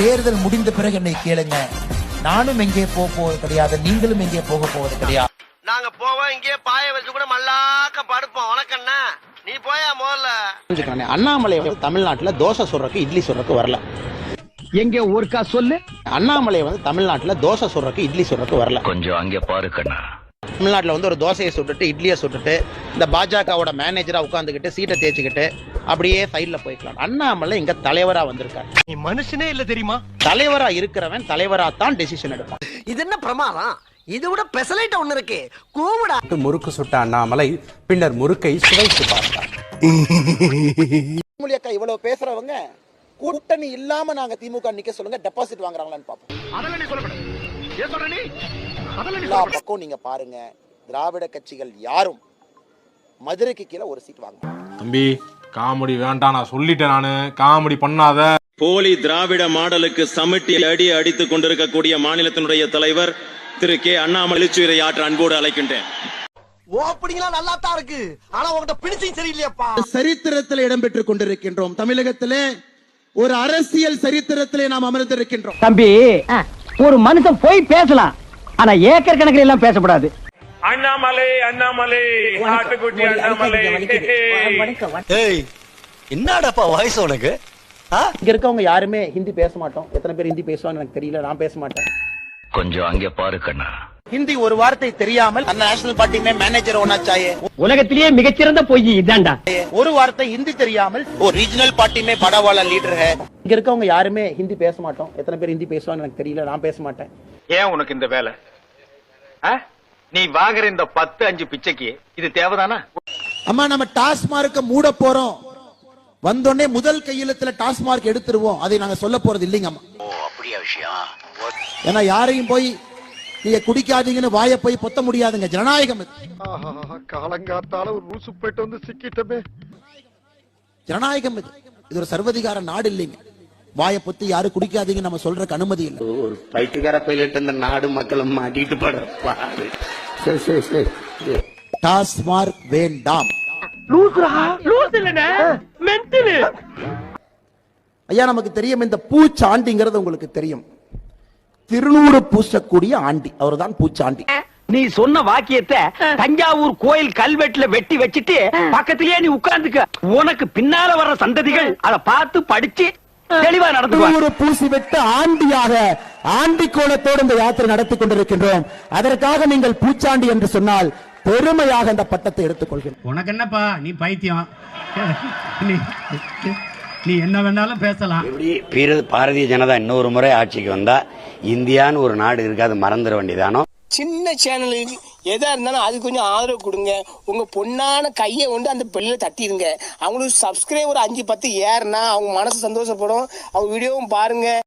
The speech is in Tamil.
தேர்தல் முடிந்த பிறகு என்னை கேளுங்க. நானும் எங்கே போக போவது கிடையாது நீங்களும் எங்கே போக போவது கிடையாது. நாங்க போவோம் இங்கே பாய வச்சு கூட மல்லாக்க படுப்போம். உனக்கண்ணா நீ போயா முதல்ல? அண்ணாமலை வந்து தமிழ்நாட்டுல தோசை சுடுறதுக்கு இட்லி சுடுறதுக்கு வரல. எங்க ஒருக்கா சொல்லு? அண்ணாமலை வந்து தமிழ்நாட்டுல தோசை சுடுறதுக்கு இட்லி சுடுறதுக்கு வரல. கொஞ்சம் அங்கே பாரு கண்ணா. தமிழ்நாட்டுல வந்து ஒரு தோசையை சுட்டுட்டு இட்லியை சுட்டுட்டு இந்த பாஜகவோட மேனேஜரா உட்காந்துக்கிட்டு சீட்டை தேய்ச்சிக்கிட்டு அப்படியே சைடுல போய்க்கலாம். அண்ணாமலை இங்க தலைவரா வந்திருக்காரு. நீ மனுஷனே இல்ல தெரியுமா? தலைவரா இருக்கிறவன் தலைவரா தான் டெசிஷன் எடுப்பான். இது என்ன பிரமாதம்? இது விட பெசலைட்ட ஒண்ணு இருக்கு. கூவிடா. முறுக்கு சுட்ட அண்ணாமலை பின்னர் முறுக்கை சுவைத்து பார்த்தார். இவ்வளவு பேசுறவங்க கூட்டணி இல்லாம நாங்க திமுக நிக்க சொல்லுங்க டெபாசிட் வாங்குறாங்களான்னு எல்லா பக்கம் நீங்க பாருங்க திராவிட கட்சிகள் யாரும் மதுரைக்கு கீழே ஒரு சீட் வாங்க தம்பி காமெடி வேண்டாம் நான் சொல்லிட்டேன் நானு. காமெடி பண்ணாத. போலி திராவிட மாடலுக்கு சமிட்டி அடி அடித்துக் கொண்டிருக்கக்கூடிய மாநிலத்தினுடைய தலைவர் திரு கே. அண்ணாமலை எழுச்சியுரை ஆற்ற அன்போடு அழைக்கின்றேன். ஓப்பனிங்லாம் நல்லா தான் இருக்கு. ஆனா உன்கிட்ட பிடிச்சும் சரியில்லையாப்பா. சரித்திரத்தில் இடம்பெற்றுக் கொண்டிருக்கின்றோம். தமிழகத்திலே ஒரு அரசியல் சரித்திரத்திலே நாம் அமர்ந்திருக்கின்றோம். தம்பி ஒரு மனுஷன் போய் பேசலாம். ஆனா ஏக்கர் கணக்கில் எல்லாம் பேசக்கூடாது. அண்ணாமலை அண்ணாமலை ஆட்டுக்குட்டி அண்ணாமலை. ஏய் என்னடாப்பா வயசு உனக்கு? இங்க இருக்கவங்க யாருமே ஹிந்தி பேச மாட்டோம். எத்தனை பேர் ஹிந்தி பேசுவான்னு எனக்கு தெரியல நான் பேச மாட்டேன். கொஞ்சம் அங்கே பாரு கண்ணா. ஹிந்தி ஒரு வார்த்தை தெரியாமல் அந்த நேஷனல் பார்ட்டி में मैनेजर होना चाहिए உலகத்திலேயே மிகச்சிறந்த பொய் இதான்டா ஒரு வார்த்தை ஹிந்தி தெரியாமல் ஒரு ரீஜனல் பார்ட்டி में बड़ा वाला लीडर है இங்க இருக்கவங்க யாருமே ஹிந்தி பேச மாட்டோம் எத்தனை பேர் ஹிந்தி பேசுவான்னு எனக்கு தெரியல நான் பேச மாட்டேன் ஏன் உனக்கு இந்த வேலை ஆ? நீ வாங்குற இந்த பத்து அஞ்சு பிச்சைக்கு இது தேவைதானா அம்மா நம்ம டாஸ்மார்க்க மூட போறோம் வந்தோடனே முதல் கையெழுத்துல டாஸ்மார்க் எடுத்துருவோம் அதை நாங்க சொல்ல போறது இல்லைங்க அம்மா ஏன்னா யாரையும் போய் நீங்க குடிக்காதீங்கன்னு வாயை போய் பொத்த முடியாதுங்க. ஜனநாயகம். காலங்காத்தால ஒரு ரூசு போயிட்டு வந்து சிக்கிட்டமே. ஜனநாயகம் இது. இது ஒரு சர்வதிகார நாடு இல்லைங்க. வாயை பொத்தி யாரும் குடிக்காதீங்க நம்ம சொல்றதுக்கு அனுமதி இல்லை. ஒரு பைத்தியக்கார பைலட் அந்த நாடு மக்களும் மாட்டிட்டு படுற பாடு. சரி சரி சரி டாஸ்மார்க் வேண்டாம். ஐயா நமக்கு தெரியும் இந்த பூச்சாண்டிங்கிறது உங்களுக்கு தெரியும். திருநூறு பூசக்கூடிய ஆண்டி. அவர்தான் பூச்சாண்டி. நீ சொன்ன வாக்கியத்தை தஞ்சாவூர் கோயில் கல்வெட்டுல வெட்டி வச்சிட்டு பக்கத்திலேயே நீ உட்கார்ந்துக்க. உனக்கு பின்னால வர்ற சந்ததிகள் அத பார்த்து படிச்சு தெளிவா திருநூறு பூசி விட்டு ஆண்டியாக ஆண்டி கோலத்தோடு இந்த யாத்திரை நடத்தி கொண்டிருக்கின்றோம். அதற்காக நீங்கள் பூச்சாண்டி என்று சொன்னால் பெருமையாக அந்த பட்டத்தை எடுத்துக்கொள்கிறேன். உனக்கு என்னப்பா? நீ பைத்தியம். நீ என்ன வேணாலும் பேசலாம். எப்படி பீர- பாரதிய ஜனதா இன்னொரு முறை ஆட்சிக்கு வந்தா இந்தியான்னு ஒரு நாடு இருக்காது மறந்துட வேண்டியதானோ? சின்ன சேனலுக்கு எதா இருந்தாலும் அது கொஞ்சம் ஆதரவு கொடுங்க. உங்க பொண்ணான கையை கொண்டு அந்த பெல்லில தட்டிடுங்க. அவங்களுக்கு சப்ஸ்கிரைபர் அஞ்சு பத்து ஏறுனா அவங்க மனசு சந்தோஷப்படும். அவங்க வீடியோவும் பாருங்க.